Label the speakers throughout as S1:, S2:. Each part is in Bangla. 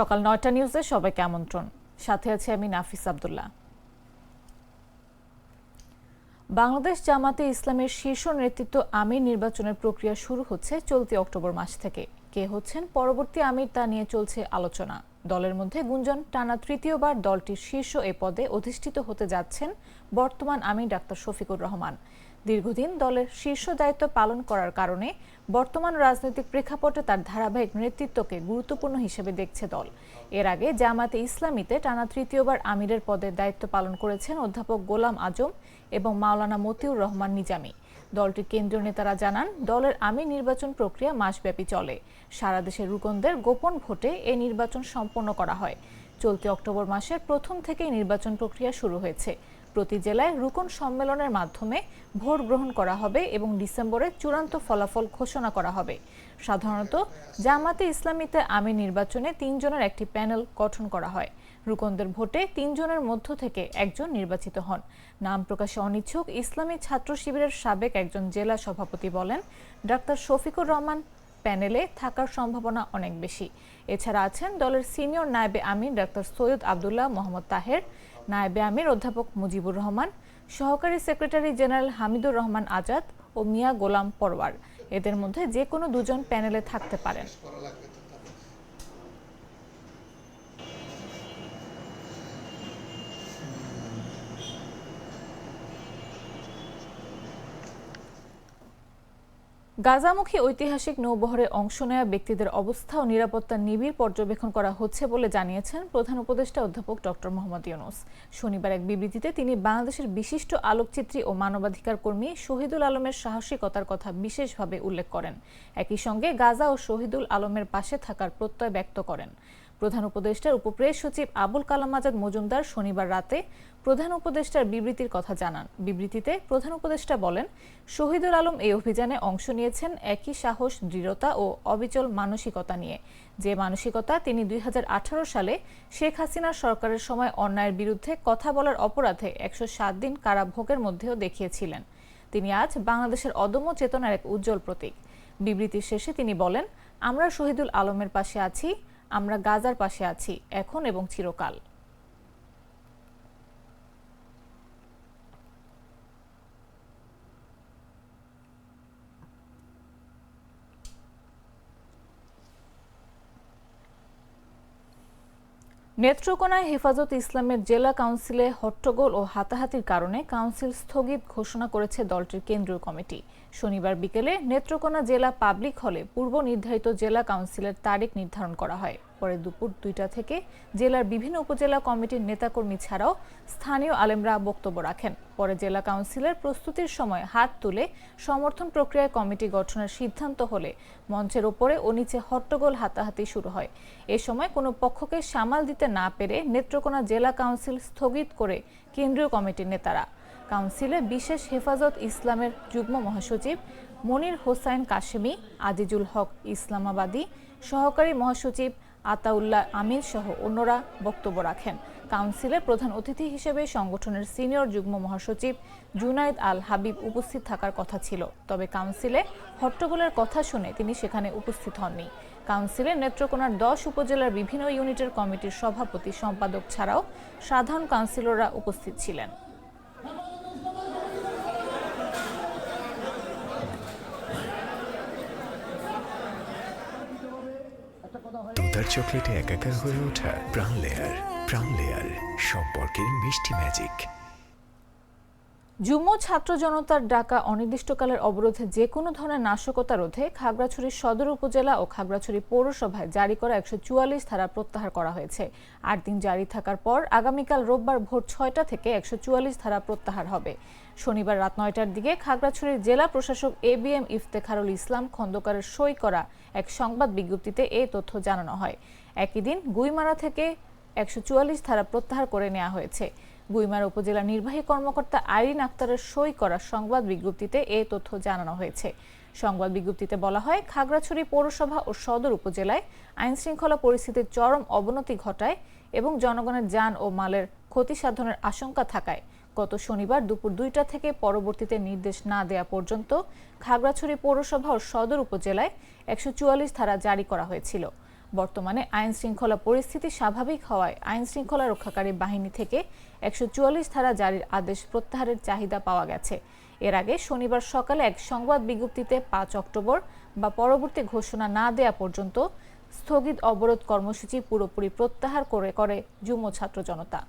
S1: সকাল নয়টা নিউজে সবাইকে আমন্ত্রণ। সাথে আছে আমি নাফিস আবদুল্লাহ। বাংলাদেশ জামাতে ইসলামের শীর্ষ নেতৃত্ব আমির নির্বাচনের প্রক্রিয়া শুরু হচ্ছে চলতি অক্টোবর মাস থেকে। কে হচ্ছেন পরবর্তী আমির তা নিয়ে চলছে আলোচনা। দলের মধ্যে গুঞ্জন, টানা তৃতীয়বার দলটির শীর্ষ এ পদে অধিষ্ঠিত হতে যাচ্ছেন বর্তমান আমির ডাক্তার শফিকুর রহমান। দীর্ঘদিন দলের শীর্ষ দায়িত্ব পালন করার কারণে বর্তমান রাজনৈতিক প্রেক্ষাপটে তার ধারাবাহিক নেতৃত্বকে গুরুত্বপূর্ণ হিসেবে দেখছে দল। এর আগে জামাতে ইসলামীতে টানা তৃতীয়বার আমিরের পদের দায়িত্ব পালন করেছেন অধ্যাপক গোলাম আজম এবং মাওলানা মতিউর রহমান নিজামী। দলটির কেন্দ্রীয় নেতারা জানান, দলের আমির নির্বাচন প্রক্রিয়া মাসব্যাপী চলে। সারা দেশের রুকনদের গোপন ভোটে এই নির্বাচন সম্পন্ন করা হয়। চলতি অক্টোবর মাসের প্রথম থেকেই নির্বাচন প্রক্রিয়া শুরু হয়েছে। প্রতি জেলায় রুকন সম্মেলনের মাধ্যমে ভোট গ্রহণ করা হবে এবং ডিসেম্বরে চূড়ান্ত ফলাফল ঘোষণা করা হবে। সাধারণত, জামাতে ইসলামীতে আমি নির্বাচনে তিনজনের একটি প্যানেল গঠন করা হয়। রুকনদের ভোটে তিনজনের মধ্য থেকে একজন নির্বাচিত হন। নাম প্রকাশে অনিচ্ছুক ইসলামী ছাত্র শিবিরের সাবেক একজন জেলা সভাপতি বলেন, ডাক্তার শফিকুর রহমান, প্যানেলে থাকার সম্ভাবনা অনেক বেশি। এছাড়া আছেন দলের সিনিয়র নায়েবে আমির ডাক্তার সৈয়দ আবদুল্লাহ মোহাম্মদ তাহের নায়েবে আমির, অধ্যাপক মুজিবুর রহমান, সহকারী সেক্রেটারি জেনারেল হামিদুর রহমান আজাদ ও মিয়া গোলাম পরওয়ার। এদের মধ্যে যে কোনো দুজন প্যানেলে থাকতে পারেন। গাজামুখী ঐতিহাসিক নৌবহরে অংশ নেওয়া ব্যক্তিদের অবস্থা ও নিরাপত্তা নিবিড় পর্যবেক্ষণ করা হচ্ছে বলে জানিয়েছেন প্রধান উপদেষ্টা অধ্যাপক ডক্টর মোহাম্মদ ইউনুস। শনিবার এক বিবৃতিতে তিনি বাংলাদেশের বিশিষ্ট আলোকচিত্রী ও মানবাধিকার কর্মী শহীদুল আলমের সাহসিকতার কথা বিশেষভাবে উল্লেখ করেন। একই সঙ্গে গাজা ও শহীদুল আলমের পাশে থাকার প্রত্যয় ব্যক্ত করেন। প্রধান উপদেষ্টার উপপ্রেস সচিব আবুল কালাম আজাদ মজুমদার শনিবার রাতে প্রধান উপদেষ্টার বিবৃতির কথা জানান। বিবৃতিতে প্রধান উপদেষ্টা বলেন, শহীদুল আলম এই অভিযানে অংশ নিয়েছেন একই সাহস, দৃঢ়তা ও অবিচল মানসিকতা নিয়ে। যে মানসিকতা তিনি দুই হাজার আঠারো সালে শেখ হাসিনার সরকারের সময় অন্যায়ের বিরুদ্ধে কথা বলার অপরাধে একশো সাত দিন কারাভোগের মধ্যেও দেখিয়েছিলেন। তিনি আজ বাংলাদেশের অদম্য চেতনার এক উজ্জ্বল প্রতীক। বিবৃতির শেষে তিনি বলেন, আমরা শহীদুল আলমের পাশে আছি আমরা গাজার পাশে আছি এখন এবং চিরকাল। নেত্রকোনায় হেফাজত ইসলামের জেলা কাউন্সিলে হট্টগোল ও হাতাহাতির কারণে কাউন্সিল স্থগিত ঘোষণা করেছে দলটির কেন্দ্রীয় কমিটি। শনিবার বিকেলে নেত্রকোনা জেলা পাবলিক হলে পূর্ব নির্ধারিত জেলা কাউন্সিলের তারিখ নির্ধারণ করা হয়। পরে দুপুর দুইটা থেকে জেলার বিভিন্ন উপজেলা কমিটির নেতাকর্মী ছাড়াও স্থানীয় আলেমরা বক্তব্য রাখেন। পরে জেলা কাউন্সিলের প্রস্তুতির সময় হাত তুলে সমর্থন প্রক্রিয়ায় কমিটি গঠনের সিদ্ধান্ত হলে মঞ্চের ওপরে ও নিচে হট্টগোল হাতাহাতি শুরু হয়। এ সময় কোনো পক্ষকে সামাল দিতে না পেরে নেত্রকোনা জেলা কাউন্সিল স্থগিত করে কেন্দ্রীয় কমিটির নেতারা। কাউন্সিলে বিশেষ হেফাজত ইসলামের যুগ্ম মহাসচিব মনির হোসাইন কাশেমি, আজিজুল হক ইসলামাবাদী, সহকারী মহাসচিব আতাউল্লাহ আমির সহ অন্যরা বক্তব্য রাখেন। কাউন্সিলে প্রধান অতিথি হিসেবে সংগঠনের সিনিয়র যুগ্ম মহাসচিব জুনাইদ আল হাবিব উপস্থিত থাকার কথা ছিল। তবে কাউন্সিলে হট্টগোলের কথা শুনে তিনি সেখানে উপস্থিত হননি। কাউন্সিলে নেত্রকোনার দশ উপজেলার বিভিন্ন ইউনিটের কমিটির সভাপতি সম্পাদক ছাড়াও সাধারণ কাউন্সিলররা উপস্থিত ছিলেন।
S2: দুধার চকলেটে একাকার হয়ে ওঠা প্রাণ লেয়ার প্রাণ লেয়ার সম্পর্কের মিষ্টি ম্যাজিক
S1: যুগ্ম ছাত্র জনতার ডাকা অনির্দিষ্টকালের অবরোধে যে কোনো ধরনের নাশকতা রোধে খাগড়াছড়ি সদর উপজেলা ও খাগড়াছড়ি পৌরসভায় জারি করা একশো চুয়াল্লিশ ধারা প্রত্যাহার করা হয়েছে। আট দিন জারি থাকার পর আগামীকাল রোববার ভোর ছয়টা থেকে একশো চুয়াল্লিশ ধারা প্রত্যাহার হবে। শনিবার রাত নয়টার দিকে খাগড়াছড়ির জেলা প্রশাসক A B M Iftekharul Islam খন্দকারের সই করা এক সংবাদ বিজ্ঞপ্তিতে এই তথ্য জানানো হয়। একই দিন গুইমারা থেকে একশো চুয়াল্লিশ ধারা প্রত্যাহার করে নেওয়া হয়েছে। গুইমারা উপজেলা নির্বাহী কর্মকর্তা আইরিন আক্তারের সই করা সংবাদ বিজ্ঞপ্তিতে এ তথ্য জানানো হয়েছে। সংবাদ বিজ্ঞপ্তিতে বলা হয়, খাগড়াছড়ি পৌরসভা ও সদর উপজেলায় আইন শৃঙ্খলা পরিস্থিতির চরম অবনতি ঘটায় এবং জনগণের যান ও মালের ক্ষতি সাধনের আশঙ্কা থাকায় গত শনিবার দুপুর দুইটা থেকে পরবর্তীতে নির্দেশ না দেয়া পর্যন্ত খাগড়াছড়ি পৌরসভা ও সদর উপজেলায় একশো চুয়াল্লিশ ধারা জারি করা হয়েছিল। বর্তমানে আইন শৃঙ্খলা পরিস্থিতি স্বাভাবিক হওয়ায় আইন শৃঙ্খলা রক্ষাকারী বাহিনী থেকে একশো চুয়াল্লিশ ধারা জারির আদেশ প্রত্যাহারের চাহিদা পাওয়া গেছে। এর আগে শনিবার সকালে এক সংবাদ বিজ্ঞপ্তিতে পাঁচ অক্টোবর বা পরবর্তী ঘোষণা না দেয়া পর্যন্ত স্থগিত অবরোধ কর্মসূচি পুরোপুরি প্রত্যাহার করে করে যুগ্ম ছাত্র জনতা।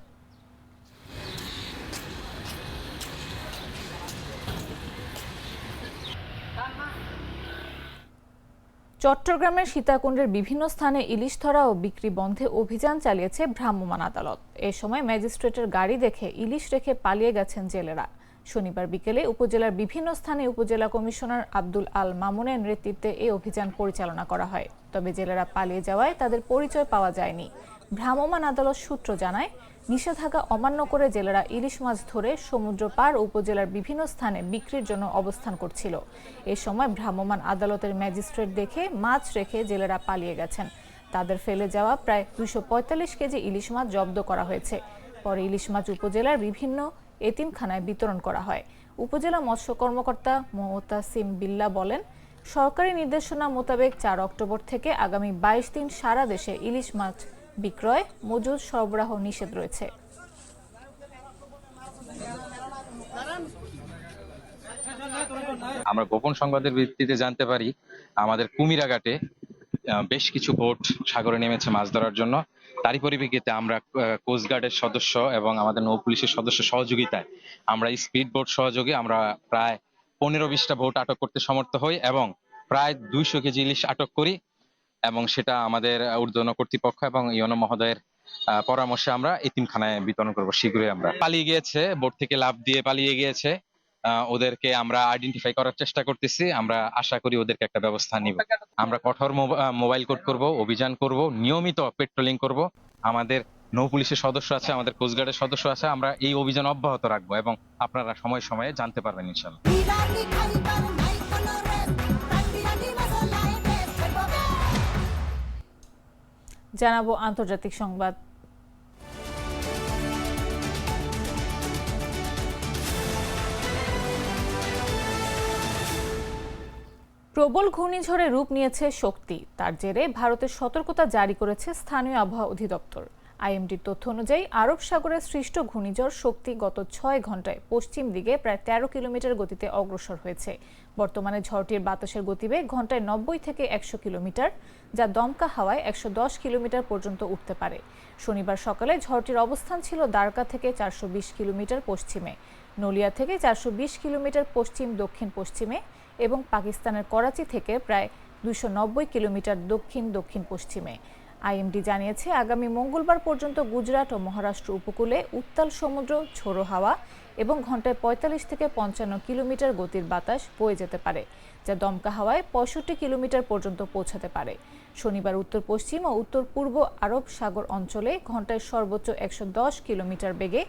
S1: চট্টগ্রামের সীতাকুণ্ডের বিভিন্ন স্থানে ইলিশ ধরা ও বিক্রি বন্ধে অভিযান চালিয়েছে ভ্রাম্যমাণ আদালত। এ সময় ম্যাজিস্ট্রেটের গাড়ি দেখে ইলিশ রেখে পালিয়ে গেছেন জেলেরা। শনিবার বিকেলে উপজেলার বিভিন্ন স্থানে উপজেলা কমিশনার আব্দুল আল মামুনের নেতৃত্বে এই অভিযান পরিচালনা করা হয়। তবে জেলেরা পালিয়ে যাওয়ায় তাদের পরিচয় পাওয়া যায়নি। ভ্রাম্যমাণ আদালত সূত্র জানায় নিষেধাজ্ঞা অমান্য করে জেলেরা ইলিশ মাছ ধরে সমুদ্র পার উপজেলার বিভিন্ন স্থানে বিক্রির জন্য অবস্থান করছিল। এ সময় ভ্রাম্যমাণ আদালতের ম্যাজিস্ট্রেট দেখে মাছ রেখে জেলেরা পালিয়ে গেছেন। তাদের ফেলে যাওয়া প্রায় দুশো কেজি ইলিশ মাছ জব্দ করা হয়েছে। পরে ইলিশ মাছ উপজেলার বিভিন্ন এতিমখানায় বিতরণ করা হয়। উপজেলা মৎস্য কর্মকর্তা মোহতাসিম বিল্লা বলেন, সরকারি নির্দেশনা মোতাবেক চার অক্টোবর থেকে আগামী বাইশ দিন সারা দেশে ইলিশ মাছ বিক্রয়, মজুদ সরবরাহ নিষেধ রয়েছে।
S3: আমরা গোপন সংবাদের ভিত্তিতে জানতে পারি, আমাদের কুমিরাঘাটে বেশ কিছু বোট সাগরে নেমেছে মাছ ধরার জন্য। তারই পরিপ্রেক্ষিতে আমরা কোস্টগার্ডের সদস্য এবং আমাদের নৌ পুলিশের সদস্য সহযোগিতায় আমরা স্পিড বোট সহযোগে আমরা প্রায় পনেরো বিশটা বোট আটক করতে সমর্থ হই এবং প্রায় দুইশো কেজি ইলিশ আটক করি। এবং সেটা আমাদের ঊর্ধ্বতন কর্তৃপক্ষ এবং ইয়নো মহোদয়ের পরামর্শে আমরা এতিমখানায় বিতরণ করব শীঘ্রই আমরা। পালিয়ে গিয়েছে, বোর্ড থেকে লাভ দিয়ে পালিয়ে গিয়েছে। ওদেরকে আমরা আইডেন্টিফাই করার চেষ্টা করতেছি। আমরা আশা করি ওদেরকে একটা ব্যবস্থা নিব। আমরা কঠোর মোবাইল কোড করব, অভিযান করব, নিয়মিত পেট্রোলিং করব। আমাদের নৌ পুলিশের সদস্য আছে, আমাদের কোস্টগার্ডের সদস্য আছে। আমরা এই অভিযান অব্যাহত রাখব এবং আপনারা সময় সময়ে জানতে পারবেন ইনশাল্লাহ।
S1: জানাব আন্তর্জাতিক সংবাদ। প্রবল ঘূর্ণিঝড়ে রূপ নিয়েছে শক্তি। তার জেরে ভারতের সতর্কতা জারি করেছে স্থানীয় আবহাওয়া অধিদপ্তর। আইএমডির তথ্য অনুযায়ী, আরব সাগরে সৃষ্ট ঘূর্ণিঝড় শক্তি গত ছয় ঘন্টায় পশ্চিম দিকে প্রায় তেরো কিলোমিটার গতিতে অগ্রসর হয়েছে। বর্তমানে ঝড়টির বাতাসের গতিবেগ ঘন্টায় নব্বই থেকে একশো কিলোমিটার, যা দমকা হাওয়ায় একশো দশ কিলোমিটার পর্যন্ত উঠতে পারে। শনিবার সকালে ঝড়টির অবস্থান ছিল দ্বারকা থেকে চারশো বিশ কিলোমিটার পশ্চিমে, নলিয়া থেকে চারশো বিশ কিলোমিটার পশ্চিম দক্ষিণ পশ্চিমে এবং পাকিস্তানের করাচি থেকে প্রায় দুশো নব্বই কিলোমিটার দক্ষিণ দক্ষিণ পশ্চিমে। আইএমডি জানিয়েছে, আগামী মঙ্গলবার পর্যন্ত গুজরাট ও মহারাষ্ট্র উপকূলে উত্তাল সমুদ্র, ঝোড়ো হাওয়া এবং ঘন্টায় পঁয়তাল্লিশ থেকে পঞ্চান্ন কিলোমিটার গতির বাতাস বয়ে যেতে পারে, যা দমকা হাওয়ায় পঁয়ষট্টি কিলোমিটার পর্যন্ত পৌঁছাতে পারে। শনিবার উত্তর পশ্চিম ও উত্তর পূর্ব আরব সাগর অঞ্চলে ঘন্টায় সর্বোচ্চ একশো দশ কিলোমিটার বেগে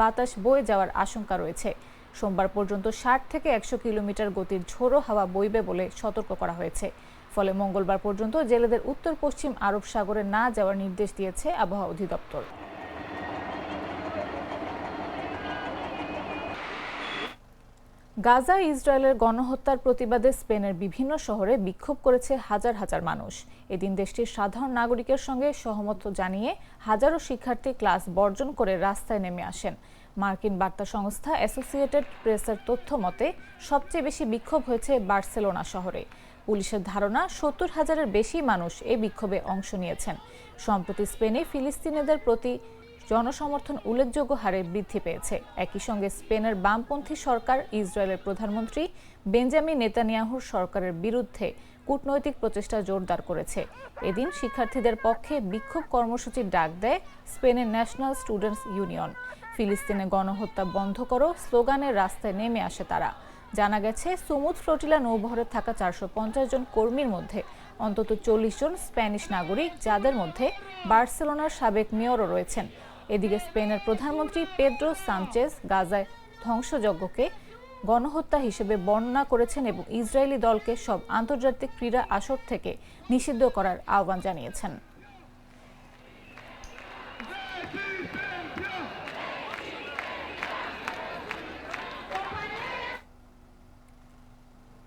S1: বাতাস বয়ে যাওয়ার আশঙ্কা রয়েছে। সোমবার পর্যন্ত ষাট থেকে একশো কিলোমিটার গতির ঝোড়ো হাওয়া বইবে বলে সতর্ক করা হয়েছে। ফলে মঙ্গলবার পর্যন্ত জেলেদের উত্তর পশ্চিম আরব সাগরে না যাওয়ার নির্দেশ দিয়েছে আবহাওয়া অধিদপ্তর। গাজা ইসরায়েলের গণহত্যার প্রতিবাদে স্পেনের বিভিন্ন শহরে বিক্ষোভ করেছে হাজার হাজার মানুষ। এদিন দেশটির সাধারণ নাগরিকের সঙ্গে সহমত জানিয়ে হাজারো শিক্ষার্থী ক্লাস বর্জন করে রাস্তায় নেমে আসেন। মার্কিন বার্তা সংস্থা অ্যাসোসিয়েটেড প্রেসের তথ্য মতে, সবচেয়ে বেশি বিক্ষোভ হয়েছে বার্সেলোনা শহরে। পুলিশের ধারণা, সত্তর হাজারের বেশি মানুষ এই বিক্ষোভে অংশ নিয়েছেন। সম্প্রতি স্পেনে ফিলিস্তিনিদের প্রতি জনসমর্থন উল্লেখযোগ্য হারে বৃদ্ধি পেয়েছে। একই সঙ্গে স্পেনের বামপন্থী সরকার ইসরায়েলের প্রধানমন্ত্রী বেঞ্জামিন নেতানিয়াহুর সরকারের বিরুদ্ধে কূটনৈতিক প্রচেষ্টা জোরদার করেছে। এদিন শিক্ষার্থীদের পক্ষে বিক্ষোভ কর্মসূচির ডাক দেয় স্পেনের ন্যাশনাল স্টুডেন্টস ইউনিয়ন। ফিলিস্তিনে গণহত্যা বন্ধ করো, স্লোগানের রাস্তায় নেমে আসে তারা। জানা গেছে, সুমুদ ফ্লোটিলা নৌবহরে থাকা চারশো পঞ্চাশ জন কর্মীর মধ্যে অন্তত চল্লিশ জন স্প্যানিশ নাগরিক, যাদের মধ্যে বার্সেলোনার সাবেক মেয়রও রয়েছেন। এদিকে স্পেনের প্রধানমন্ত্রী পেড্রো সানচেস গাজায় ধ্বংসযজ্ঞকে গণহত্যা হিসেবে বর্ণনা করেছেন এবং ইসরায়েলি দলকে সব আন্তর্জাতিক ক্রীড়া আসর থেকে নিষিদ্ধ করার আহ্বান জানিয়েছেন।